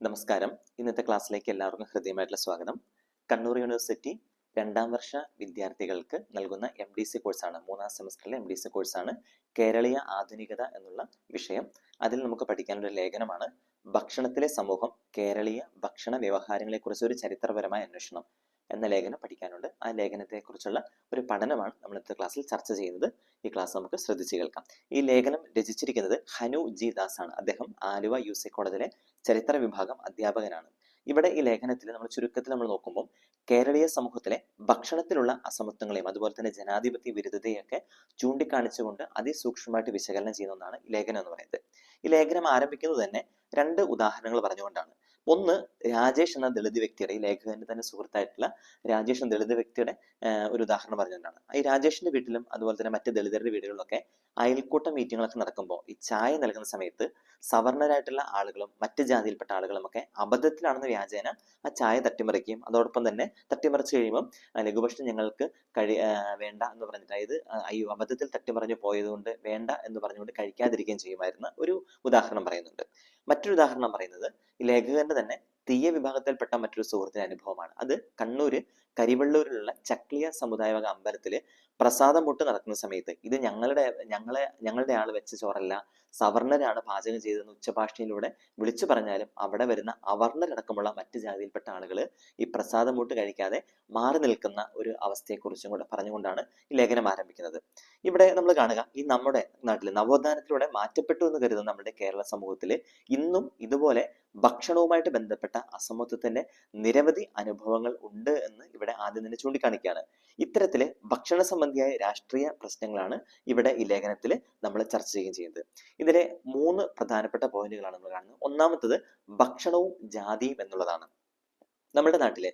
നമസ്കാരം. ഇന്നത്തെ ക്ലാസ്സിലേക്ക് എല്ലാവർക്കും ഹൃദ്യമായിട്ടുള്ള സ്വാഗതം. കണ്ണൂർ യൂണിവേഴ്സിറ്റി രണ്ടാം വർഷ വിദ്യാർത്ഥികൾക്ക് നൽകുന്ന എം ഡി സി കോഴ്സാണ് മൂന്നാം സെമസ്റ്ററിലെ എം ഡി സി കോഴ്സാണ് കേരളീയ ആധുനികത എന്നുള്ള വിഷയം. അതിൽ നമുക്ക് പഠിക്കാനുള്ള ലേഖനമാണ് ഭക്ഷണത്തിലെ സമൂഹം കേരളീയ ഭക്ഷണ വ്യവഹാരങ്ങളെക്കുറിച്ച് ഒരു ചരിത്രപരമായ അന്വേഷണം. എന്ന ലേഖനം പഠിക്കാനുണ്ട്. ആ ലേഖനത്തെക്കുറിച്ചുള്ള ഒരു പഠനമാണ് നമ്മൾ ഇന്നത്തെ ക്ലാസ്സിൽ ചർച്ച ചെയ്യുന്നത്. ഈ ക്ലാസ് നമുക്ക് ശ്രദ്ധിച്ച് കേൾക്കാം. ഈ ലേഖനം രചിച്ചിരിക്കുന്നത് ഹനു ജി ദാസ് ആണ് അദ്ദേഹം ആലുവ യു സി കോളേജിലെ ചരിത്ര വിഭാഗം അധ്യാപകനാണ്. ഇവിടെ ഈ ലേഖനത്തിൽ നമ്മൾ ചുരുക്കത്തിൽ നമ്മൾ നോക്കുമ്പോൾ കേരളീയ സമൂഹത്തിലെ ഭക്ഷണത്തിലുള്ള അസമത്വങ്ങളെയും അതുപോലെ തന്നെ ജനാധിപത്യ വിരുദ്ധതയൊക്കെ ചൂണ്ടിക്കാണിച്ചുകൊണ്ട് അതിസൂക്ഷ്മമായിട്ട് വിശകലനം ചെയ്യുന്ന ഒന്നാണ് ഈ ലേഖനം എന്ന് പറയുന്നത്. ഈ ലേഖനം ആരംഭിക്കുന്നത് തന്നെ രണ്ട് ഉദാഹരണങ്ങൾ പറഞ്ഞുകൊണ്ടാണ്. ഒന്ന് രാജേഷ് എന്ന ദളിത് വ്യക്തിയുടെ ഈ ലേഖകന്റെ തന്നെ സുഹൃത്തായിട്ടുള്ള രാജേഷ് എന്ന ദളിത് വ്യക്തിയുടെ ഒരു ഉദാഹരണം പറഞ്ഞുകൊണ്ടാണ് ഈ രാജേഷിന്റെ വീട്ടിലും അതുപോലെ തന്നെ മറ്റ് ദളിതരുടെ വീടുകളിലൊക്കെ അയൽക്കൂട്ട മീറ്റിങ്ങുകളൊക്കെ നടക്കുമ്പോൾ ഈ ചായ നൽകുന്ന സമയത്ത് സവർണരായിട്ടുള്ള ആളുകളും മറ്റ് ജാതിയിൽപ്പെട്ട ആളുകളും ഒക്കെ അബദ്ധത്തിലാണെന്ന് വ്യാജേന ആ ചായ തട്ടിമറിക്കുകയും അതോടൊപ്പം തന്നെ തട്ടിമറിച്ച് കഴിയുമ്പോൾ ലഘുഭക്ഷണം ഞങ്ങൾക്ക് കഴി വേണ്ട എന്ന് പറഞ്ഞിട്ട് അതായത് ഈ അബദ്ധത്തിൽ തട്ടിമറിഞ്ഞു പോയതുകൊണ്ട് വേണ്ട എന്ന് പറഞ്ഞുകൊണ്ട് കഴിക്കാതിരിക്കുകയും ചെയ്യുമായിരുന്ന. ഒരു ഉദാഹരണം പറയുന്നുണ്ട്. മറ്റൊരു ഉദാഹരണം പറയുന്നത് ഈ ലേഖകന്റെ തന്നെ തീയ വിഭാഗത്തിൽപ്പെട്ട മറ്റൊരു സുഹൃത്തിന്റെ അനുഭവമാണ്. അത് കണ്ണൂര് കരിവള്ളൂരിലുള്ള ചക്ലിയ സമുദായ വക അമ്പലത്തിൽ പ്രസാദം മുട്ട് നടക്കുന്ന സമയത്ത് ഇത് ഞങ്ങളുടെ ഞങ്ങളെ ഞങ്ങളുടെ ആൾ വെച്ച ചോറല്ല സവർണരാണ് പാചകം ചെയ്തതെന്ന് ഉച്ചഭാഷണിയിലൂടെ വിളിച്ചു പറഞ്ഞാലും അവിടെ വരുന്ന അവർണരടക്കമുള്ള മറ്റ് ജാതിയിൽപ്പെട്ട ആളുകൾ ഈ പ്രസാദം മൂട്ട് കഴിക്കാതെ മാറി നിൽക്കുന്ന ഒരു അവസ്ഥയെക്കുറിച്ചും കൂടെ പറഞ്ഞുകൊണ്ടാണ് ഈ ലേഖനം ആരംഭിക്കുന്നത്. ഇവിടെ നമ്മൾ കാണുക ഈ നമ്മുടെ നാട്ടിൽ നവോത്ഥാനത്തിലൂടെ മാറ്റപ്പെട്ടു എന്ന് കരുതുന്ന നമ്മുടെ കേരള സമൂഹത്തിൽ ഇന്നും ഇതുപോലെ ഭക്ഷണവുമായിട്ട് ബന്ധപ്പെട്ട അസമത്വത്തിന്റെ നിരവധി അനുഭവങ്ങൾ ഉണ്ട് എന്ന് ഇവിടെ ആദ്യം തന്നെ ചൂണ്ടിക്കാണിക്കുകയാണ്. ഇത്തരത്തിൽ ഭക്ഷണ സംബന്ധിയായ രാഷ്ട്രീയ പ്രശ്നങ്ങളാണ് ഇവിടെ ഈ ലേഖനത്തിൽ നമ്മൾ ചർച്ച ചെയ്യുകയും ചെയ്യുന്നത്. ഇതിലെ മൂന്ന് പ്രധാനപ്പെട്ട പോയിന്റുകളാണ് നമ്മൾ കാണുന്നത്. ഒന്നാമത്തത് ഭക്ഷണവും ജാതിയും എന്നുള്ളതാണ്. നമ്മുടെ നാട്ടിലെ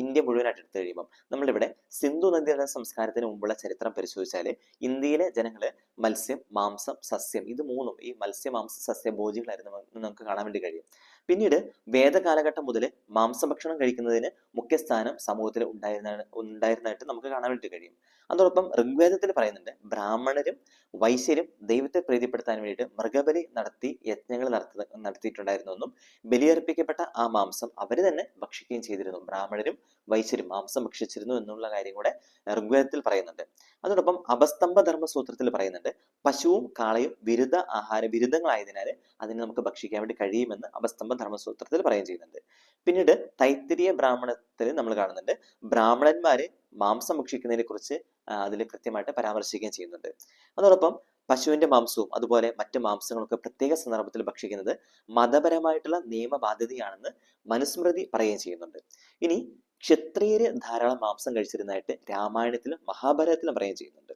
ഇന്ത്യ മുഴുവനായിട്ട് എടുത്തു കഴിയുമ്പം നമ്മളിവിടെ സിന്ധു നദീതട സംസ്കാരത്തിന് മുമ്പുള്ള ചരിത്രം പരിശോധിച്ചാൽ ഇന്ത്യയിലെ ജനങ്ങൾ മത്സ്യം മാംസം സസ്യം ഇത് മൂന്നും ഈ മത്സ്യ മാംസ സസ്യ ഭോജികളായിരുന്നു നമുക്ക് കാണാൻ വേണ്ടി കഴിയും. പിന്നീട് വേദകാലഘട്ടം മുതൽ മാംസഭക്ഷണം കഴിക്കുന്നതിന് മുഖ്യസ്ഥാനം സമൂഹത്തിൽ ഉണ്ടായിരുന്ന ഉണ്ടായിരുന്നതായിട്ട് നമുക്ക് കാണാൻ വേണ്ടി കഴിയും. അതോടൊപ്പം ഋഗ്വേദത്തിൽ പറയുന്നുണ്ട് ബ്രാഹ്മണരും വൈശ്യരും ദൈവത്തെ പ്രീതിപ്പെടുത്താൻ വേണ്ടിയിട്ട് മൃഗബലി നടത്തി യജ്ഞങ്ങൾ നടത്തി നടത്തിയിട്ടുണ്ടായിരുന്നു എന്നും ബലിയർപ്പിക്കപ്പെട്ട ആ മാംസം അവർ തന്നെ ഭക്ഷിക്കുകയും ചെയ്തിരുന്നു. ബ്രാഹ്മണരും വൈശ്യരും മാംസം ഭക്ഷിച്ചിരുന്നു എന്നുള്ള കാര്യം കൂടെ ഋഗ്വേദത്തിൽ പറയുന്നുണ്ട്. അതോടൊപ്പം അപസ്തംഭ ധർമ്മസൂത്രത്തിൽ പറയുന്നുണ്ട് പശുവും കാളയും വിരുദ്ധ ആഹാര വിരുദ്ധങ്ങളായതിനാൽ അതിനെ നമുക്ക് ഭക്ഷിക്കാൻ വേണ്ടി കഴിയുമെന്ന് അപസ്തംഭ ധർമ്മസൂത്രത്തിൽ പറയുകയും ചെയ്യുന്നുണ്ട്. പിന്നീട് തൈത്തിരിയ ബ്രാഹ്മണത്തിൽ നമ്മൾ കാണുന്നുണ്ട് ബ്രാഹ്മണന്മാര് മാംസം ഭക്ഷിക്കുന്നതിനെ കുറിച്ച് അതിൽ കൃത്യമായിട്ട് പരാമർശിക്കുകയും ചെയ്യുന്നുണ്ട്. അതോടൊപ്പം പശുവിന്റെ മാംസവും അതുപോലെ മറ്റ് മാംസങ്ങളൊക്കെ പ്രത്യേക സന്ദർഭത്തിൽ ഭക്ഷിക്കുന്നത് മതപരമായിട്ടുള്ള നിയമബാധ്യതയാണെന്ന് മനുസ്മൃതി പറയുകയും ചെയ്യുന്നുണ്ട്. ഇനി ക്ഷത്രിയര് ധാരാളം മാംസം കഴിച്ചിരുന്നതായിട്ട് രാമായണത്തിലും മഹാഭാരതത്തിലും പറയുകയും ചെയ്യുന്നുണ്ട്.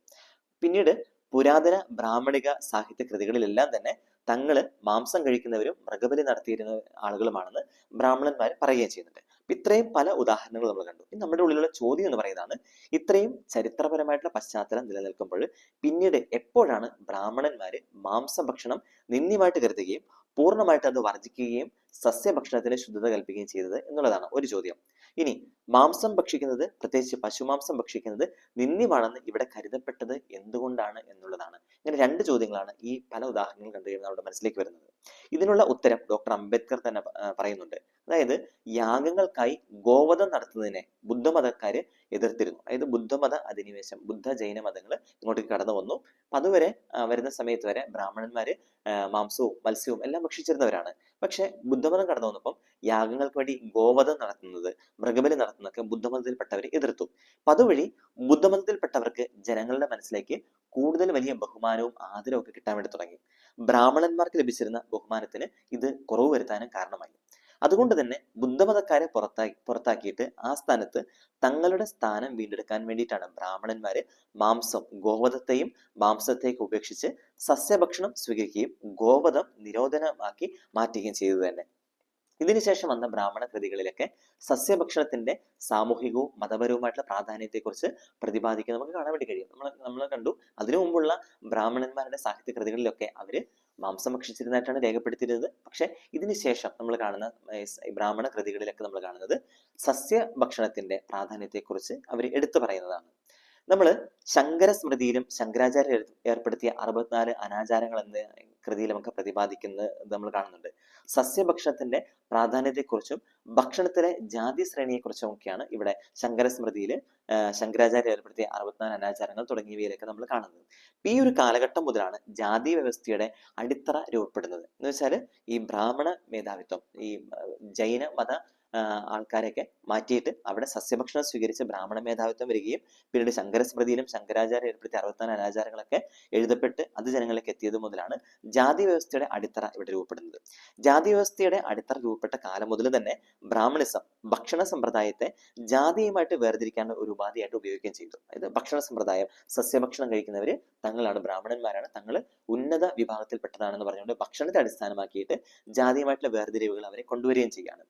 പിന്നീട് പുരാതന ബ്രാഹ്മണിക സാഹിത്യ കൃതികളിലെല്ലാം തന്നെ തങ്ങൾ മാംസം കഴിക്കുന്നവരും മൃഗബലി നടത്തിയിരുന്ന ആളുകളുമാണെന്ന് ബ്രാഹ്മണന്മാർ പറയുകയും ചെയ്യുന്നുണ്ട്. ഇത്രയും പല ഉദാഹരണങ്ങൾ നമ്മൾ കണ്ടു. ഇനി നമ്മുടെ ഉള്ളിലുള്ള ചോദ്യം എന്ന് പറയുന്നതാണ് ഇത്രയും ചരിത്രപരമായിട്ടുള്ള പശ്ചാത്തലം നിലനിൽക്കുമ്പോൾ പിന്നീട് എപ്പോഴാണ് ബ്രാഹ്മണന്മാര് മാംസഭക്ഷണം നിന്ദ്യമായിട്ട് കരുതുകയും പൂർണമായിട്ട് അത് വർജിക്കുകയും സസ്യഭക്ഷണത്തിന് ശുദ്ധത കൽപ്പിക്കുകയും ചെയ്തത് എന്നുള്ളതാണ് ഒരു ചോദ്യം. ഇനി മാംസം ഭക്ഷിക്കുന്നത് പ്രത്യേകിച്ച് പശുമാംസം ഭക്ഷിക്കുന്നത് നിന്ദ്യമാണെന്ന് ഇവിടെ കരുതപ്പെട്ടത് എന്തുകൊണ്ടാണ് എന്നുള്ളതാണ്. ഇങ്ങനെ രണ്ട് ചോദ്യങ്ങളാണ് ഈ പല ഉദാഹരണങ്ങൾ കണ്ടു കഴിയുമ്പോൾ നമ്മുടെ മനസ്സിലേക്ക് വരുന്നത്. ഇതിനുള്ള ഉത്തരം ഡോക്ടർ അംബേദ്കർ തന്നെ പറയുന്നുണ്ട്. അതായത് യാഗങ്ങൾക്കായി ഗോവധം നടത്തുന്നതിനെ ബുദ്ധമതക്കാർ എതിർത്തിരുന്നു. അതായത് ബുദ്ധമത അധിനിവേശം ബുദ്ധ ജൈന മതങ്ങൾ ഇങ്ങോട്ടേക്ക് കടന്നു വന്നു. അപ്പൊ അതുവരെ വരുന്ന സമയത്ത് വരെ ബ്രാഹ്മണന്മാര് ആ, മാംസവും മത്സ്യവും എല്ലാം ഭക്ഷിച്ചിരുന്നവരാണ്. പക്ഷെ ബുദ്ധമതം കടന്നു വന്നപ്പം യാഗങ്ങൾക്ക് വേണ്ടി ഗോവധം നടത്തുന്നത് മൃഗബലി നടത്തുന്നതൊക്കെ ബുദ്ധമതത്തിൽപ്പെട്ടവരെ എതിർത്തു. അപ്പൊ അതുവഴി ബുദ്ധമതത്തിൽപ്പെട്ടവർക്ക് ജനങ്ങളുടെ മനസ്സിലേക്ക് കൂടുതൽ വലിയ ബഹുമാനവും ആദരവും ഒക്കെ കിട്ടാൻ വേണ്ടി തുടങ്ങി. ബ്രാഹ്മണന്മാർക്ക് ലഭിച്ചിരുന്ന ബഹുമാനത്തിന് ഇത് കുറവ് വരുത്താനും കാരണമായി. അതുകൊണ്ട് തന്നെ ബുദ്ധമതക്കാരെ പുറത്താക്കി പുറത്താക്കിയിട്ട് ആ സ്ഥാനത്ത് തങ്ങളുടെ സ്ഥാനം വീണ്ടെടുക്കാൻ വേണ്ടിയിട്ടാണ് ബ്രാഹ്മണന്മാര് മാംസം ഗോവധത്തെയും മാംസത്തെയൊക്കെ ഉപേക്ഷിച്ച് സസ്യഭക്ഷണം സ്വീകരിക്കുകയും ഗോവധം നിരോധനമാക്കി മാറ്റുകയും ചെയ്തത് തന്നെ. ഇതിനുശേഷം വന്ന ബ്രാഹ്മണ കൃതികളിലൊക്കെ സസ്യഭക്ഷണത്തിന്റെ സാമൂഹികവും മതപരവുമായിട്ടുള്ള പ്രാധാന്യത്തെക്കുറിച്ച് പ്രതിപാദിക്കുന്നത് നമുക്ക് കാണാൻ വേണ്ടി കഴിയും. നമ്മൾ നമ്മൾ കണ്ടു. അതിനു മുമ്പുള്ള ബ്രാഹ്മണന്മാരുടെ സാഹിത്യ കൃതികളിലൊക്കെ അവർ മാംസം ഭക്ഷിച്ചിരുന്നതായിട്ടാണ് രേഖപ്പെടുത്തിയിരുന്നത്. പക്ഷെ ഇതിനുശേഷം നമ്മൾ കാണുന്ന ബ്രാഹ്മണ കൃതികളിലൊക്കെ നമ്മൾ കാണുന്നത് സസ്യ ഭക്ഷണത്തിന്റെ പ്രാധാന്യത്തെക്കുറിച്ച് അവർ എടുത്തു പറയുന്നതാണ്. നമ്മൾ ശങ്കര സ്മൃതിയിലും ശങ്കരാചാര്യ ഏർപ്പെടുത്തിയ അറുപത്തിനാല് അനാചാരങ്ങൾ എന്ന കൃതിയിൽ നമുക്ക് പ്രതിപാദിക്കുന്നത് നമ്മൾ കാണുന്നുണ്ട്. സസ്യഭക്ഷണത്തിന്റെ പ്രാധാന്യത്തെക്കുറിച്ചും ഭക്ഷണത്തിലെ ജാതി ശ്രേണിയെക്കുറിച്ചും ഒക്കെയാണ് ഇവിടെ ശങ്കരസ്മൃതിയിൽ ശങ്കരാചാര്യ ഏർപ്പെടുത്തിയ അറുപത്തിനാല് അനാചാരങ്ങൾ തുടങ്ങിയവയിലൊക്കെ നമ്മൾ കാണുന്നത്. ഈ ഒരു കാലഘട്ടം മുതലാണ് ജാതി വ്യവസ്ഥയുടെ അടിത്തറ രൂപപ്പെടുന്നത്. എന്ന് വെച്ചാൽ ഈ ബ്രാഹ്മണ മേധാവിത്വം ഈ ജൈന മത ആൾക്കാരെയൊക്കെ മാറ്റിയിട്ട് അവിടെ സസ്യഭക്ഷണം സ്വീകരിച്ച് ബ്രാഹ്മണ മേധാവിത്വം വരികയും പിന്നീട് ശങ്കരസ്മൃതിയിലും ശങ്കരാചാര്യ ഏർപ്പെടുത്തിയ അറുപത്തിനാല് അനാചാരങ്ങളൊക്കെ എഴുതപ്പെട്ട് അത് ജനങ്ങളിലേക്ക് എത്തിയത് മുതലാണ് ജാതി വ്യവസ്ഥയുടെ അടിത്തറ ഇവിടെ രൂപപ്പെടുന്നത്. ജാതി വ്യവസ്ഥയുടെ അടിത്തറ രൂപപ്പെട്ട കാലം മുതൽ തന്നെ ബ്രാഹ്മണിസം ഭക്ഷണ സമ്പ്രദായത്തെ ജാതിയുമായിട്ട് വേർതിരിക്കാൻ ഒരു ഉപാധിയായിട്ട് ഉപയോഗിക്കുകയും ചെയ്തു. അതായത് ഭക്ഷണ സമ്പ്രദായം സസ്യഭക്ഷണം കഴിക്കുന്നവര് തങ്ങളാണ് ബ്രാഹ്മണന്മാരാണ് തങ്ങൾ ഉന്നത വിഭാഗത്തിൽപ്പെട്ടതാണെന്ന് പറഞ്ഞുകൊണ്ട് ഭക്ഷണത്തെ അടിസ്ഥാനമാക്കിയിട്ട് ജാതിയുമായിട്ടുള്ള വേർതിരിവുകൾ അവരെ കൊണ്ടുവരികയും ചെയ്യുകയാണ്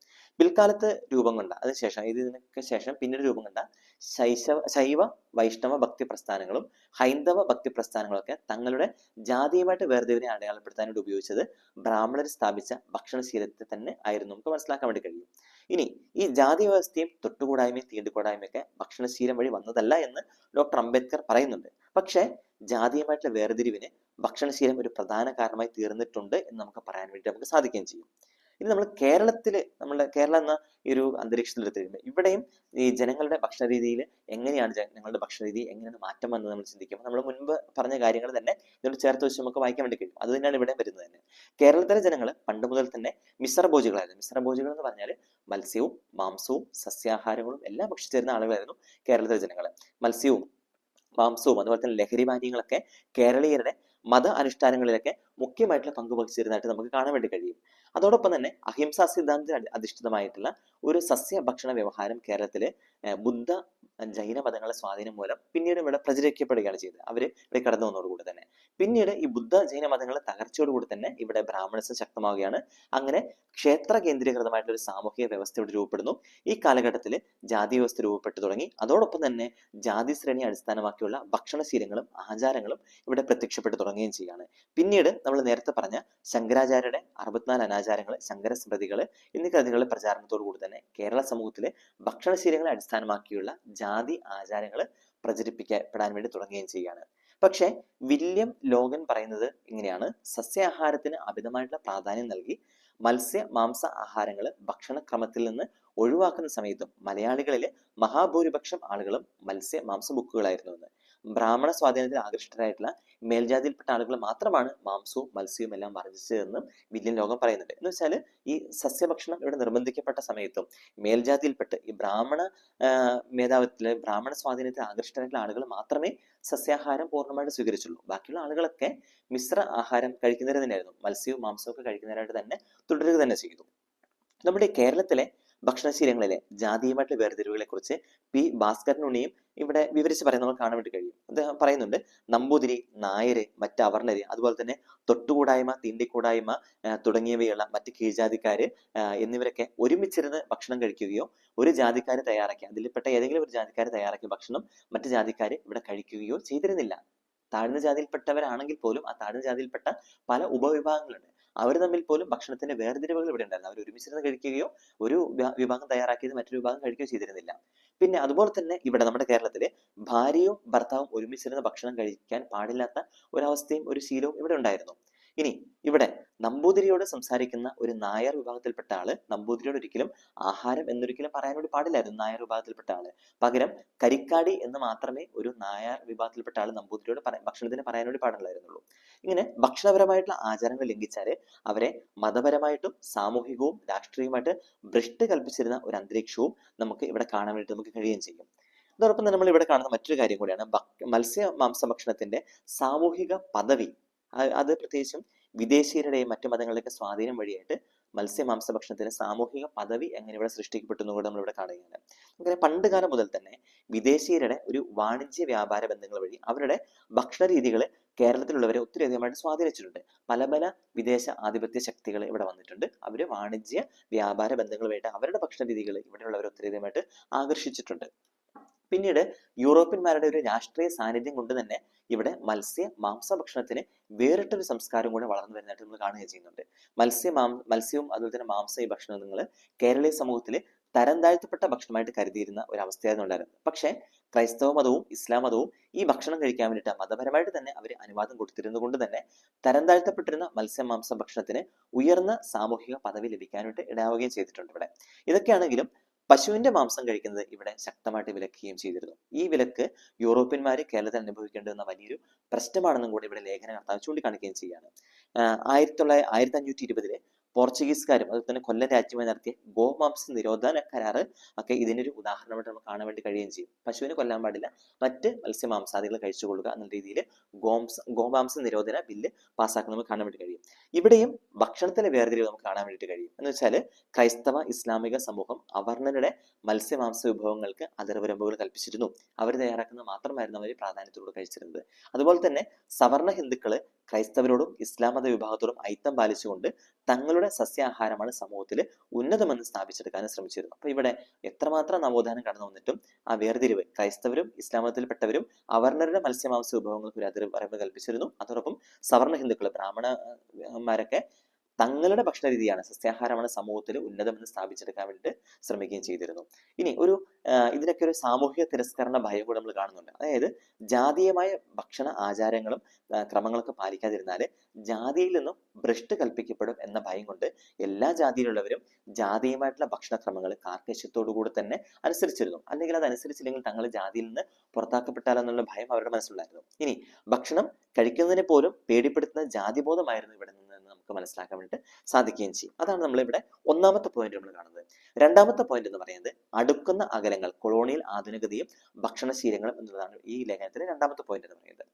പിൽക്കാലത്ത് രൂപം കൊണ്ട അതിനുശേഷം ഇതിനൊക്കെ ശേഷം പിന്നീട് രൂപം കൊണ്ട ശൈശവ ശൈവ വൈഷ്ണവ ഭക്തി പ്രസ്ഥാനങ്ങളും ഹൈന്ദവ ഭക്തി പ്രസ്ഥാനങ്ങളൊക്കെ തങ്ങളുടെ ജാതിയുമായിട്ട് വേർതിരിവിനെ അടയാളപ്പെടുത്താനായിട്ട് ഉപയോഗിച്ചത് ബ്രാഹ്മണർ സ്ഥാപിച്ച ഭക്ഷണശീലത്തെ തന്നെ ആയിരുന്നു നമുക്ക് മനസ്സിലാക്കാൻ വേണ്ടി കഴിയും. ഇനി ഈ ജാതി വ്യവസ്ഥയും തൊട്ടുകൂടായ്മയും തീണ്ടുകൂടായ്മയും ഒക്കെ ഭക്ഷണശീലം വഴി വന്നതല്ല എന്ന് ഡോക്ടർ അംബേദ്കർ പറയുന്നുണ്ട്. പക്ഷേ ജാതീയമായിട്ടുള്ള വേർതിരിവിന് ഭക്ഷണശീലം ഒരു പ്രധാന കാരണമായി തീർന്നിട്ടുണ്ട് എന്ന് നമുക്ക് പറയാൻ വേണ്ടി നമുക്ക് സാധിക്കുകയും ചെയ്യും. ഇനി നമ്മൾ കേരളത്തിൽ നമ്മുടെ കേരളം എന്ന ഈ ഒരു അന്തരീക്ഷത്തിൽ എടുത്തിരുന്നത് ഇവിടെയും ഈ ജനങ്ങളുടെ ഭക്ഷണ രീതിയിൽ എങ്ങനെയാണ് ജനങ്ങളുടെ ഭക്ഷണ രീതി എങ്ങനെയാണ് മാറ്റം വന്നത് നമ്മൾ ചിന്തിക്കുമ്പോൾ നമ്മൾ മുൻപ് പറഞ്ഞ കാര്യങ്ങൾ തന്നെ ഇതിനോട് ചേർത്ത് വെച്ച് നമുക്ക് വായിക്കാൻ വേണ്ടി കഴിയും. അത് തന്നെയാണ് ഇവിടെ വരുന്നത് തന്നെ. കേരളത്തിലെ ജനങ്ങൾ പണ്ട് മുതൽ തന്നെ മിശ്രഭോജികളായിരുന്നു മിശ്രഭോജികൾ എന്ന് പറഞ്ഞാൽ മത്സ്യവും മാംസവും സസ്യാഹാരങ്ങളും എല്ലാം ഭക്ഷിച്ചിരുന്ന ആളുകളായിരുന്നു കേരളത്തിലെ ജനങ്ങൾ മത്സ്യവും മാംസവും അതുപോലെ തന്നെ ലഹരി പാനീയങ്ങളൊക്കെ കേരളീയരുടെ മത അനുഷ്ഠാനങ്ങളിലൊക്കെ മുഖ്യമായിട്ടുള്ള പങ്ക് വഹിച്ചിരുന്നതായിട്ട് നമുക്ക് കാണാൻ വേണ്ടി കഴിയും. അതോടൊപ്പം തന്നെ അഹിംസാ സിദ്ധാന്തത്തിൽ അധിഷ്ഠിതമായിട്ടുള്ള ഒരു സസ്യ ഭക്ഷണ വ്യവഹാരം കേരളത്തിലെ ബുദ്ധ ജൈന മതങ്ങളുടെ സ്വാധീനം മൂലം പിന്നീട് ഇവിടെ പ്രചരിക്കപ്പെടുകയാണ് ചെയ്തത്. അവർ ഇവിടെ കടന്നു വന്നതോടുകൂടി തന്നെ. പിന്നീട് ഈ ബുദ്ധ ജൈന മതങ്ങളുടെ തകർച്ചയോടുകൂടി തന്നെ ഇവിടെ ബ്രാഹ്മണസ് ശക്തമാവുകയാണ്. അങ്ങനെ ക്ഷേത്ര കേന്ദ്രീകൃതമായിട്ടുള്ള ഒരു സാമൂഹിക വ്യവസ്ഥ ഇവിടെ രൂപപ്പെടുന്നു. ഈ കാലഘട്ടത്തിൽ ജാതി വ്യവസ്ഥ രൂപപ്പെട്ടു തുടങ്ങി. അതോടൊപ്പം തന്നെ ജാതി ശ്രേണി അടിസ്ഥാനമാക്കിയുള്ള ഭക്ഷണശീലങ്ങളും ആചാരങ്ങളും ഇവിടെ പ്രത്യക്ഷപ്പെട്ടു തുടങ്ങുകയും ചെയ്യുകയാണ്. പിന്നീട് നമ്മൾ നേരത്തെ പറഞ്ഞ ശങ്കരാചാര്യരുടെ അറുപത്തിനാല് അനാചാരങ്ങൾ ശങ്കര സ്മൃതികൾ എന്നീ കൃതികളുടെ പ്രചാരണത്തോടു കൂടി തന്നെ കേരള സമൂഹത്തിലെ ഭക്ഷണശീലങ്ങളെ അടിസ്ഥാനമാക്കിയുള്ള ജാതി ആചാരങ്ങൾ പ്രചരിപ്പിക്കപ്പെടാൻ വേണ്ടി തുടങ്ങുകയും ചെയ്യുകയാണ്. പക്ഷെ വില്യം ലോഗൻ പറയുന്നത് ഇങ്ങനെയാണ്. സസ്യാഹാരത്തിന് അമിതമായിട്ടുള്ള പ്രാധാന്യം നൽകി മത്സ്യ മാംസ ആഹാരങ്ങൾ ഭക്ഷണക്രമത്തിൽ നിന്ന് ഒഴിവാക്കുന്ന സമയത്തും മലയാളികളിലെ മഹാഭൂരിപക്ഷം ആളുകളും മത്സ്യ മാംസ ബുക്കുകളായിരുന്നു എന്ന്. ബ്രാഹ്മണ സ്വാധീനത്തിൽ ആകൃഷ്ടരായിട്ടുള്ള മേൽജാതിയിൽപ്പെട്ട ആളുകൾ മാത്രമാണ് മാംസവും മത്സ്യവും എല്ലാം വർജിച്ചതെന്നും വില്യൻ ലോകം പറയുന്നുണ്ട്. എന്ന് വെച്ചാൽ ഈ സസ്യഭക്ഷണം ഇവിടെ നിർബന്ധിക്കപ്പെട്ട സമയത്തും മേൽജാതിയിൽപ്പെട്ട് ഈ ബ്രാഹ്മണ മേധാവിത്വത്തിലെ ബ്രാഹ്മണ സ്വാധീനത്തിൽ ആകൃഷ്ടരായിട്ടുള്ള ആളുകൾ മാത്രമേ സസ്യാഹാരം പൂർണമായിട്ട് സ്വീകരിച്ചുള്ളൂ. ബാക്കിയുള്ള ആളുകളൊക്കെ മിശ്ര ആഹാരം കഴിക്കുന്നവർ തന്നെയായിരുന്നു. മത്സ്യവും മാംസവും ഒക്കെ കഴിക്കുന്നവരായിട്ട് തന്നെ തുടരുക തന്നെ ചെയ്തു. നമ്മുടെ കേരളത്തിലെ ഭക്ഷണശീലങ്ങളിലെ ജാതീയമായിട്ടുള്ള വേർതിരിവുകളെ കുറിച്ച് പി ഭാസ്കരനുണ്ണിയും ഇവിടെ വിവരിച്ച് പറയുന്നത് നമുക്ക് കാണാൻ വേണ്ടി കഴിയും. അദ്ദേഹം പറയുന്നുണ്ട് നമ്പൂതിരി നായര് മറ്റ് അവർണര് അതുപോലെ തന്നെ തൊട്ടുകൂടായ്മ തീണ്ടിക്കൂടായ്മ തുടങ്ങിയവയുള്ള മറ്റ് കീഴ്ജാതിക്കാര് എന്നിവരൊക്കെ ഒരുമിച്ചിരുന്ന് ഭക്ഷണം കഴിക്കുകയോ ഒരു ജാതിക്കാര് തയ്യാറാക്കി അതിൽപ്പെട്ട ഏതെങ്കിലും ഒരു ജാതിക്കാര് തയ്യാറാക്കിയ ഭക്ഷണം മറ്റ് ജാതിക്കാര് ഇവിടെ കഴിക്കുകയോ ചെയ്തിരുന്നില്ല. താഴ്ന്ന ജാതിയിൽപ്പെട്ടവരാണെങ്കിൽ പോലും ആ താഴ്ന്ന ജാതിയിൽപ്പെട്ട പല ഉപവിഭാഗങ്ങളുണ്ട്. അവർ തമ്മിൽ പോലും ഭക്ഷണത്തിന്റെ വേർതിരിവുകൾ ഇവിടെ ഉണ്ടായിരുന്നു. അവർ ഒരുമിച്ചിരുന്ന് കഴിക്കുകയോ ഒരു വിഭാഗം തയ്യാറാക്കിയത് മറ്റൊരു വിഭാഗം കഴിക്കുകയോ ചെയ്തിരുന്നില്ല. പിന്നെ അതുപോലെ തന്നെ ഇവിടെ നമ്മുടെ കേരളത്തിലെ ഭാര്യയും ഭർത്താവും ഒരുമിച്ചിരുന്ന് ഭക്ഷണം കഴിക്കാൻ പാടില്ലാത്ത ഒരവസ്ഥയും ഒരു ശീലവും ഇവിടെ ഉണ്ടായിരുന്നു. ഇനി ഇവിടെ നമ്പൂതിരിയോട് സംസാരിക്കുന്ന ഒരു നായർ വിഭാഗത്തിൽപ്പെട്ട ആൾ നമ്പൂതിരിയോട് ഒരിക്കലും ആഹാരം എന്നൊരിക്കലും പറയാൻ വേണ്ടി പാടില്ലായിരുന്നു നായർ വിഭാഗത്തിൽപ്പെട്ട ആൾ. പകരം കരിക്കാടി എന്ന് മാത്രമേ ഒരു നായർ വിഭാഗത്തിൽപ്പെട്ട ആൾ നമ്പൂതിരിയോട് ഭക്ഷണത്തിന് പറയാൻ വേണ്ടി പാടുള്ളായിരുന്നുള്ളൂ. ഇങ്ങനെ ഭക്ഷണപരമായിട്ടുള്ള ആചാരങ്ങൾ ലംഘിച്ചാൽ അവരെ മതപരമായിട്ടും സാമൂഹികവും രാഷ്ട്രീയവുമായിട്ട് ഭ്രഷ്ട് കൽപ്പിച്ചിരുന്ന ഒരു അന്തരീക്ഷവും നമുക്ക് ഇവിടെ കാണാൻ വേണ്ടി നമുക്ക് കഴിയുകയും ചെയ്യും. അതോടൊപ്പം നമ്മൾ ഇവിടെ കാണുന്ന മറ്റൊരു കാര്യം കൂടിയാണ് മത്സ്യ മാംസ ഭക്ഷണത്തിന്റെ സാമൂഹിക പദവി. അത് പ്രത്യേകിച്ചും വിദേശീയരുടെയും മറ്റു മതങ്ങളുടെയൊക്കെ സ്വാധീനം വഴിയായിട്ട് മത്സ്യമാംസ ഭക്ഷണത്തിന് സാമൂഹിക പദവി എങ്ങനെ ഇവിടെ സൃഷ്ടിക്കപ്പെട്ടു എന്നുകൂടെ നമ്മളിവിടെ കാണുകയാണ്. അങ്ങനെ പണ്ട് കാലം മുതൽ തന്നെ വിദേശീയരുടെ ഒരു വാണിജ്യ വ്യാപാര ബന്ധങ്ങൾ വഴി അവരുടെ ഭക്ഷണ രീതികൾ കേരളത്തിലുള്ളവരെ ഒത്തിരി അധികമായിട്ട് സ്വാധീനിച്ചിട്ടുണ്ട്. പല പല വിദേശ ആധിപത്യ ശക്തികൾ ഇവിടെ വന്നിട്ടുണ്ട്. അവർ വാണിജ്യ വ്യാപാര ബന്ധങ്ങൾ ബന്ധങ്ങളുമായിട്ട് അവരുടെ ഭക്ഷണ രീതികൾ ഇവിടെയുള്ളവരെ ഒത്തിരി അധികമായിട്ട് ആകർഷിച്ചിട്ടുണ്ട്. പിന്നീട് യൂറോപ്യന്മാരുടെ ഒരു രാഷ്ട്രീയ സാന്നിധ്യം കൊണ്ട് തന്നെ ഇവിടെ മത്സ്യ മാംസ ഭക്ഷണത്തിന് വേറിട്ടൊരു സംസ്കാരം കൂടെ വളർന്നു വരുന്നതായിട്ട് നമ്മൾ കാണുകയും ചെയ്യുന്നുണ്ട്. മത്സ്യ മാം മത്സ്യവും അതുപോലെ തന്നെ മാംസ ഭക്ഷണങ്ങൾ കേരളീയ സമൂഹത്തിൽ തരം താഴ്ത്തപ്പെട്ട ഭക്ഷണമായിട്ട് കരുതിയിരുന്ന ഒരു അവസ്ഥയായിരുന്നു ഉണ്ടായിരുന്നത്. പക്ഷേ ക്രൈസ്തവ മതവും ഇസ്ലാം മതവും ഈ ഭക്ഷണം കഴിക്കാൻ വേണ്ടിയിട്ട് മതപരമായിട്ട് തന്നെ അവർ അനുവാദം കൊടുത്തിരുന്നത് കൊണ്ട് തന്നെ തരം താഴ്ത്തപ്പെട്ടിരുന്ന മത്സ്യമാംസ ഭക്ഷണത്തിന് ഉയർന്ന സാമൂഹിക പദവി ലഭിക്കാനായിട്ട് ഇടാവുകയും ചെയ്തിട്ടുണ്ട് ഇവിടെ. ഇതൊക്കെയാണെങ്കിലും പശുവിന്റെ മാംസം കഴിക്കുന്നത് ഇവിടെ ശക്തമായിട്ട് വിലക്കുകയും ചെയ്തിരുന്നു. ഈ വിലക്ക് യൂറോപ്യന്മാർ കേരളത്തിൽ അനുഭവിക്കേണ്ടുന്ന വലിയൊരു പ്രശ്നമാണെന്നും കൂടി ഇവിടെ ലേഖനകർത്താവ് ചൂണ്ടിക്കാണിക്കുകയും ചെയ്യാണ് ആയിരത്തി തൊള്ളായിരത്തി ആയിരത്തി അഞ്ഞൂറ്റി ഇരുപതിലെ പോർച്ചുഗീസുകാരും അതുപോലെ തന്നെ കൊല്ലം രാജ്യമായി നടത്തിയ ഗോമാംസ നിരോധന കരാറ് ഒക്കെ ഇതിനൊരു ഉദാഹരണമായിട്ട് നമുക്ക് കാണാൻ വേണ്ടി കഴിയുകയും ചെയ്യും. പശുവിനെ കൊല്ലാൻ പാടില്ല. മറ്റ് മത്സ്യമാംസാദികൾ കഴിച്ചുകൊള്ളുക എന്ന രീതിയിൽ ഗോംസ ഗോമാംസ നിരോധന ബില്ല് പാസ്സാക്കുന്ന നമുക്ക് കാണാൻ വേണ്ടി കഴിയും. ഇവിടെയും ഭക്ഷണത്തിലെ വേർതിരിവ് നമുക്ക് കാണാൻ വേണ്ടിയിട്ട് കഴിയും. എന്ന് വെച്ചാൽ ക്രൈസ്തവ ഇസ്ലാമിക സമൂഹം അവർണരുടെ മത്സ്യമാംസ വിഭവങ്ങൾക്ക് അതിർവരമ്പുകൾ കൽപ്പിച്ചിരുന്നു. അവർ തയ്യാറാക്കുന്ന മാത്രമായിരുന്നു അവർ പ്രാധാന്യത്തോട് കഴിച്ചിരുന്നത്. അതുപോലെ തന്നെ സവർണ ഹിന്ദുക്കൾ ക്രൈസ്തവരോടും ഇസ്ലാം മത വിഭാഗത്തോടും ഐത്തം പാലിച്ചുകൊണ്ട് തങ്ങളുടെ സസ്യാഹാരമാണ് സമൂഹത്തിൽ ഉന്നതമെന്ന് സ്ഥാപിച്ചെടുക്കാനും ശ്രമിച്ചിരുന്നു. അപ്പൊ ഇവിടെ എത്രമാത്രം നവോത്ഥാനം കടന്നു വന്നിട്ടും ആ വേർതിരിവ് ക്രൈസ്തവരും ഇസ്ലാം മതത്തിൽപ്പെട്ടവരും അവർണരുടെ മത്സ്യമാംസ വിഭവങ്ങൾക്ക് ഒരു അതിർ പറയുമ്പോൾ കൽപ്പിച്ചിരുന്നു. അതോടൊപ്പം സവർണ ഹിന്ദുക്കൾ ബ്രാഹ്മണന്മാരൊക്കെ തങ്ങളുടെ ഭക്ഷണ രീതിയാണ് സസ്യാഹാരമാണ് സമൂഹത്തിൽ ഉന്നതമെന്ന് സ്ഥാപിച്ചെടുക്കാൻ വേണ്ടിയിട്ട് ശ്രമിക്കുകയും ചെയ്തിരുന്നു. ഇനി ഒരു ഇതിനൊക്കെ ഒരു സാമൂഹിക തിരസ്കരണ ഭയം കൂടെ നമ്മൾ കാണുന്നുണ്ട്. അതായത് ജാതീയമായ ഭക്ഷണ ആചാരങ്ങളും ക്രമങ്ങളൊക്കെ പാലിക്കാതിരുന്നാൽ ജാതിയിൽ നിന്നും ഭ്രഷ്ട് കൽപ്പിക്കപ്പെടും എന്ന ഭയം കൊണ്ട് എല്ലാ ജാതിയിലുള്ളവരും ജാതീയമായിട്ടുള്ള ഭക്ഷണക്രമങ്ങൾ കാർക്കശ്യത്തോടു കൂടി തന്നെ അനുസരിച്ചിരുന്നു. അല്ലെങ്കിൽ അത് അനുസരിച്ചില്ലെങ്കിൽ തങ്ങൾ ജാതിയിൽ നിന്ന് പുറത്താക്കപ്പെട്ടാലെന്നുള്ള ഭയം അവരുടെ മനസ്സിലുണ്ടായിരുന്നു. ഇനി ഭക്ഷണം കഴിക്കുന്നതിനെ പോലും പേടിപ്പെടുത്തുന്ന ജാതിബോധമായിരുന്നു ഇവിടെ നിന്ന് നമുക്ക് മനസ്സിലാക്കാൻ വേണ്ടിയിട്ട് സാധിക്കുകയും ചെയ്യും. അതാണ് നമ്മളിവിടെ ഒന്നാമത്തെ പോയിന്റ് നമ്മൾ കാണുന്നത്. രണ്ടാമത്തെ പോയിന്റ് എന്ന് പറയുന്നത് അടുക്കുന്ന അകലങ്ങൾ കൊളോണിയൽ ആധുനികതയും ഭക്ഷണശീലങ്ങളും എന്നുള്ളതാണ് ഈ ലേഖനത്തിലെ രണ്ടാമത്തെ പോയിന്റ് എന്ന് പറയുന്നത്.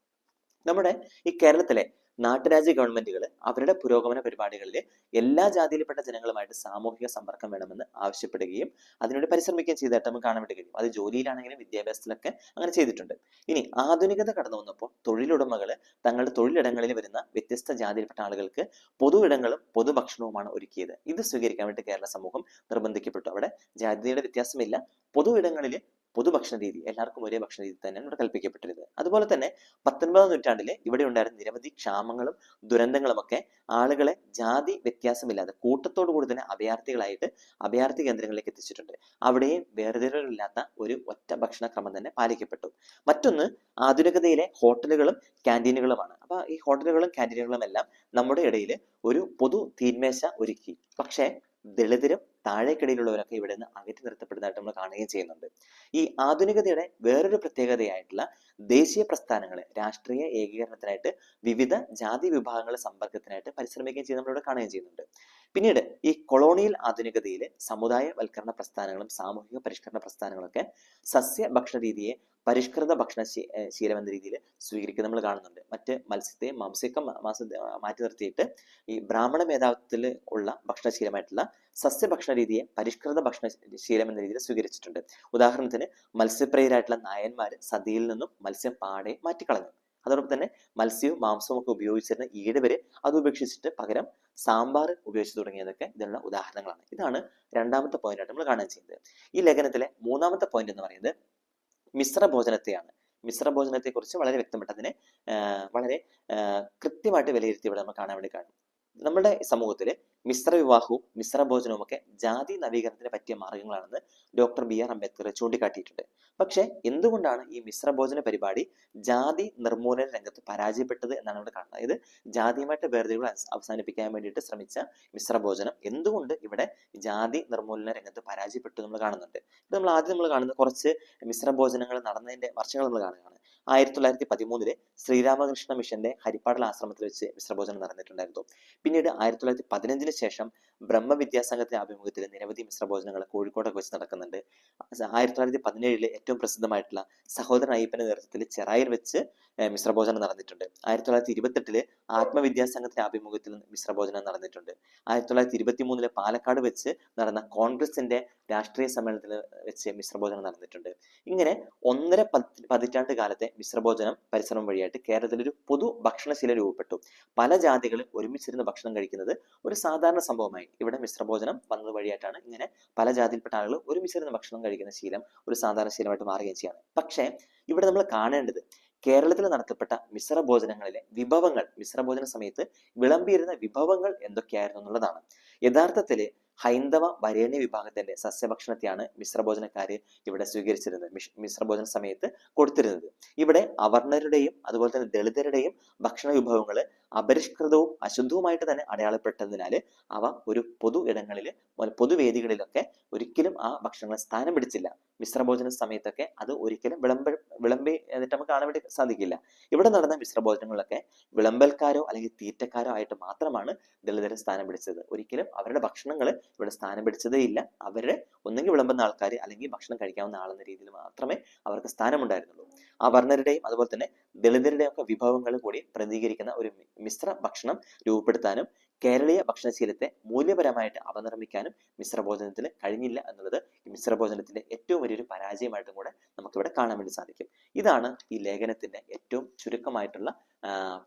നമ്മുടെ ഈ കേരളത്തിലെ നാട്ടുരാജ്യ ഗവൺമെന്റുകൾ അവരുടെ പുരോഗമന പരിപാടികളിൽ എല്ലാ ജാതിയിൽപ്പെട്ട ജനങ്ങളുമായിട്ട് സാമൂഹിക സമ്പർക്കം വേണമെന്ന് ആവശ്യപ്പെടുകയും അതിനുവേണ്ടി പരിശ്രമിക്കുകയും ചെയ്തിട്ട് നമുക്ക് കാണാൻ വേണ്ടി കഴിയും. അത് ജോലിയിലാണെങ്കിലും വിദ്യാഭ്യാസത്തിലൊക്കെ അങ്ങനെ ചെയ്തിട്ടുണ്ട്. ഇനി ആധുനികത കടന്നു വന്നപ്പോൾ തൊഴിലുടമകൾ തങ്ങളുടെ തൊഴിലിടങ്ങളിൽ വരുന്ന വ്യത്യസ്ത ജാതിയിൽപ്പെട്ട ആളുകൾക്ക് പൊതു ഇടങ്ങളും പൊതുഭക്ഷണവുമാണ് ഒരുക്കിയത്. ഇത് സ്വീകരിക്കാൻ വേണ്ടി കേരള സമൂഹം നിർബന്ധിക്കപ്പെട്ടു. അവിടെ ജാതിയുടെ വ്യത്യാസമില്ല. പൊതു ഇടങ്ങളിൽ പൊതുഭക്ഷണ രീതി എല്ലാവർക്കും ഒരേ ഭക്ഷണ രീതി തന്നെയാണ് ഇവിടെ കൽപ്പിക്കപ്പെട്ടിരുന്നത്. അതുപോലെ തന്നെ പത്തൊൻപതാം നൂറ്റാണ്ടിലെ ഇവിടെ ഉണ്ടായിരുന്ന നിരവധി ക്ഷാമങ്ങളും ദുരന്തങ്ങളും ഒക്കെ ആളുകളെ ജാതി വ്യത്യാസമില്ലാതെ കൂട്ടത്തോടു കൂടി തന്നെ അഭയാർത്ഥികളായിട്ട് അഭയാർത്ഥി കേന്ദ്രങ്ങളിലേക്ക് എത്തിച്ചിട്ടുണ്ട്. അവിടെയും വേർതിരിവുകളില്ലാത്ത ഒരു ഒറ്റ ഭക്ഷണക്രമം തന്നെ പാലിക്കപ്പെട്ടു. മറ്റൊന്ന് ആധുനികതയിലെ ഹോട്ടലുകളും ക്യാന്റീനുകളുമാണ് അപ്പൊ ഈ ഹോട്ടലുകളും ക്യാന്റീനുകളും എല്ലാം നമ്മുടെ ഇടയിൽ ഒരു പൊതു തീന്മേശ ഒരുക്കി. പക്ഷേ ദളിതരും താഴേക്കിടയിലുള്ളവരൊക്കെ ഇവിടെ നിന്ന് അകറ്റി നിർത്തപ്പെടുന്നതായിട്ട് നമ്മൾ കാണുകയും ചെയ്യുന്നുണ്ട്. ഈ ആധുനികതയുടെ വേറൊരു പ്രത്യേകതയായിട്ടുള്ള ദേശീയ പ്രസ്ഥാനങ്ങൾ രാഷ്ട്രീയ ഏകീകരണത്തിനായിട്ട് വിവിധ ജാതി വിഭാഗങ്ങളെ സമ്പർക്കത്തിനായിട്ട് പരിശ്രമിക്കുകയും ചെയ്യുന്ന നമ്മളിവിടെ കാണുകയും ചെയ്യുന്നുണ്ട്. പിന്നീട് ഈ കൊളോണിയൽ ആധുനികതയിൽ സമുദായവൽക്കരണ പ്രസ്ഥാനങ്ങളും സാമൂഹിക പരിഷ്കരണ പ്രസ്ഥാനങ്ങളൊക്കെ സസ്യ ഭക്ഷണ രീതിയെ പരിഷ്കൃത ഭക്ഷണ ശീലം എന്ന രീതിയിൽ സ്വീകരിക്കുന്നത് നമ്മൾ കാണുന്നുണ്ട്. മറ്റ് മത്സ്യത്തെ മാംസ്യക്കം മാറ്റി നിർത്തിയിട്ട് ഈ ബ്രാഹ്മണ മേധാവിത്വത്തിൽ ഉള്ള ഭക്ഷണശീലമായിട്ടുള്ള സസ്യഭക്ഷണ രീതിയെ പരിഷ്കൃത ഭക്ഷണ ശീലം എന്ന രീതിയിൽ സ്വീകരിച്ചിട്ടുണ്ട്. ഉദാഹരണത്തിന് മത്സ്യപ്രിയരായിട്ടുള്ള നായന്മാർ സതിയിൽ നിന്നും മത്സ്യം പാടെ മാറ്റിക്കളഞ്ഞു. അതോടൊപ്പം തന്നെ മത്സ്യവും മാംസവും ഒക്കെ ഉപയോഗിച്ചിരുന്ന ഈടുവരെ അത് ഉപേക്ഷിച്ചിട്ട് പകരം സാമ്പാർ ഉപയോഗിച്ച് തുടങ്ങിയതൊക്കെ ഇതിനുള്ള ഉദാഹരണങ്ങളാണ്. ഇതാണ് രണ്ടാമത്തെ പോയിന്റ് ആയിട്ട് നമ്മൾ കാണാൻ ചെയ്യുന്നത്. ഈ ലേഖനത്തിലെ മൂന്നാമത്തെ പോയിന്റ് എന്ന് പറയുന്നത് മിശ്ര ഭോജനത്തെയാണ് മിശ്ര ഭോജനത്തെ കുറിച്ച് വളരെ വ്യക്തപ്പെട്ടതിനെ വളരെ കൃത്യമായിട്ട് വിലയിരുത്തി ഇവിടെ നമ്മൾ കാണാൻ വേണ്ടി കാണും. നമ്മുടെ സമൂഹത്തിൽ മിശ്ര വിവാഹവും മിശ്ര ഭോജനവും ഒക്കെ ജാതി നവീകരണത്തിന് പറ്റിയ മാർഗങ്ങളാണെന്ന് ഡോക്ടർ ബി ആർ അംബേദ്കർ ചൂണ്ടിക്കാട്ടിയിട്ടുണ്ട്. പക്ഷെ എന്തുകൊണ്ടാണ് ഈ മിശ്ര ഭോജന പരിപാടി ജാതി നിർമൂലന രംഗത്ത് പരാജയപ്പെട്ടത് എന്നാണ് ഇവിടെ കാണുന്നത്? അതായത് ജാതിയുമായിട്ട് വേർതിരിവുകൾ അവസാനിപ്പിക്കാൻ വേണ്ടിയിട്ട് ശ്രമിച്ച മിശ്ര ഭോജനം എന്തുകൊണ്ട് ഇവിടെ ജാതി നിർമൂലന രംഗത്ത് പരാജയപ്പെട്ടു നമ്മൾ കാണുന്നുണ്ട്? ഇത് നമ്മൾ ആദ്യം നമ്മൾ കാണുന്നത് കുറച്ച് മിശ്ര ഭോജനങ്ങൾ നടന്നതിന്റെ വർഷങ്ങൾ നമ്മൾ കാണുകയാണ്. ആയിരത്തി തൊള്ളായിരത്തി പതിമൂന്നിൽ ശ്രീരാമകൃഷ്ണ മിഷന്റെ ഹരിപ്പാടൽ ആശ്രമത്തിൽ വെച്ച് മിശ്രഭോജനം നടന്നിട്ടുണ്ടായിരുന്നു. പിന്നീട് ആയിരത്തി തൊള്ളായിരത്തി പതിനഞ്ചിന് ശേഷം ബ്രഹ്മവിദ്യാസംഘത്തിന്റെ ആഭിമുഖ്യത്തിൽ നിരവധി മിശ്രഭോജനങ്ങൾ കോഴിക്കോടൊക്കെ വെച്ച് നടക്കുന്നുണ്ട്. ആയിരത്തി തൊള്ളായിരത്തി പതിനേഴിൽ ഏറ്റവും പ്രസിദ്ധമായിട്ടുള്ള സഹോദരൻ അയ്യപ്പന്റെ നേതൃത്വത്തിൽ ചെറായിൽ വെച്ച് മിശ്രഭോജനം നടന്നിട്ടുണ്ട്. ആയിരത്തി തൊള്ളായിരത്തി ഇരുപത്തെട്ടിൽ ആത്മവിദ്യാസംഘത്തിന്റെ ആഭിമുഖ്യത്തിൽ മിശ്രഭോജനം നടന്നിട്ടുണ്ട്. ആയിരത്തി തൊള്ളായിരത്തി ഇരുപത്തി മൂന്നിൽ പാലക്കാട് വെച്ച് നടന്ന കോൺഗ്രസിന്റെ രാഷ്ട്രീയ സമ്മേളനത്തിൽ വെച്ച് മിശ്രഭോജനം നടന്നിട്ടുണ്ട്. ഇങ്ങനെ ഒന്നര പതിറ്റാണ്ട് കാലത്തെ മിശ്രഭോജനം പരിശ്രമം വഴിയായിട്ട് കേരളത്തിൽ ഒരു പൊതു ഭക്ഷണശീല രൂപപ്പെട്ടു. പല ജാതികളും ഒരുമിച്ചിരുന്ന് ഭക്ഷണം കഴിക്കുന്നത് ഒരു സാധാരണ സംഭവമായി. ഇവിടെ മിശ്രഭോജനം വന്നത് വഴിയായിട്ടാണ് ഇങ്ങനെ പല ജാതിയിൽപ്പെട്ട ആളുകൾ ഒരുമിച്ചിരുന്ന് ഭക്ഷണം കഴിക്കുന്ന ശീലം ഒരു സാധാരണ ശീലമായിട്ട് മാറുകയും ചെയ്യാണ്. പക്ഷേ ഇവിടെ നമ്മൾ കാണേണ്ടത് കേരളത്തിൽ നടത്തപ്പെട്ട മിശ്രഭോജനങ്ങളിലെ വിഭവങ്ങൾ മിശ്രഭോജന സമയത്ത് വിളമ്പിയിരുന്ന വിഭവങ്ങൾ എന്തൊക്കെയായിരുന്നു എന്നുള്ളതാണ്. യഥാർത്ഥത്തിൽ ഹൈന്ദവ വരേണ്യ വിഭാഗത്തിന്റെ സസ്യഭക്ഷണത്തെയാണ് മിശ്രഭോജനക്കാര് ഇവിടെ സ്വീകരിച്ചിരുന്നത്. മിശ്രഭോജന സമയത്ത് കൊടുത്തിരുന്നത്. ഇവിടെ അവർണരുടെയും അതുപോലെ തന്നെ ദളിതരുടെയും ഭക്ഷണ വിഭവങ്ങൾ അപരിഷ്കൃതവും അശുദ്ധവുമായിട്ട് തന്നെ അടയാളപ്പെട്ടതിനാൽ അവ ഒരു പൊതു ഇടങ്ങളിൽ പൊതുവേദികളിലൊക്കെ ഒരിക്കലും ആ ഭക്ഷണങ്ങൾ സ്ഥാനം പിടിച്ചില്ല. മിശ്രഭോജന സമയത്തൊക്കെ അത് ഒരിക്കലും വിളമ്പ വിളമ്പി എന്നിട്ട് നമുക്ക് കാണാൻ വേണ്ടി സാധിക്കില്ല. ഇവിടെ നടന്ന മിശ്രഭോജനങ്ങളിലൊക്കെ വിളമ്പൽക്കാരോ അല്ലെങ്കിൽ തീറ്റക്കാരോ ആയിട്ട് മാത്രമാണ് ദളിതരെ സ്ഥാനം പിടിച്ചത്. ഒരിക്കലും അവരുടെ ഭക്ഷണങ്ങൾ ഇവിടെ സ്ഥാനം പിടിച്ചതേ ഇല്ല. അവരുടെ ഒന്നെങ്കിൽ വിളമ്പുന്ന ആൾക്കാർ അല്ലെങ്കിൽ ഭക്ഷണം കഴിക്കാവുന്ന ആളെന്ന രീതിയിൽ മാത്രമേ അവർക്ക് സ്ഥാനമുണ്ടായിരുന്നുള്ളൂ. അവർണരുടെയും അതുപോലെ തന്നെ ദളിതരുടെയും ഒക്കെ വിഭവങ്ങൾ കൂടി പ്രതികരിക്കുന്ന ഒരു മിശ്ര ഭക്ഷണം രൂപപ്പെടുത്താനും കേരളീയ ഭക്ഷണശീലത്തെ മൂല്യപരമായിട്ട് അവനിർമ്മിക്കാനും മിശ്രഭോജനത്തിന് കഴിഞ്ഞില്ല എന്നുള്ളത് ഈ മിശ്രഭോജനത്തിന്റെ ഏറ്റവും വലിയൊരു പരാജയമായിട്ടും കൂടെ നമുക്കിവിടെ കാണാൻ വേണ്ടി സാധിക്കും. ഇതാണ് ഈ ലേഖനത്തിന്റെ ഏറ്റവും ചുരുക്കമായിട്ടുള്ള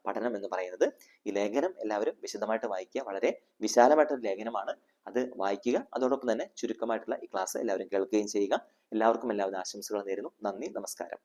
പഠനം എന്ന് പറയുന്നത്. ഈ ലേഖനം എല്ലാവരും വിശദമായിട്ട് വായിക്കുക. വളരെ വിശാലമായിട്ടൊരു ലേഖനമാണ്. അത് വായിക്കുക. അതോടൊപ്പം തന്നെ ചുരുക്കമായിട്ടുള്ള ഈ ക്ലാസ് എല്ലാവരും കേൾക്കുകയും ചെയ്യുക. എല്ലാവർക്കും എല്ലാവിധ ആശംസകൾ നേരുന്നു. നന്ദി. നമസ്കാരം.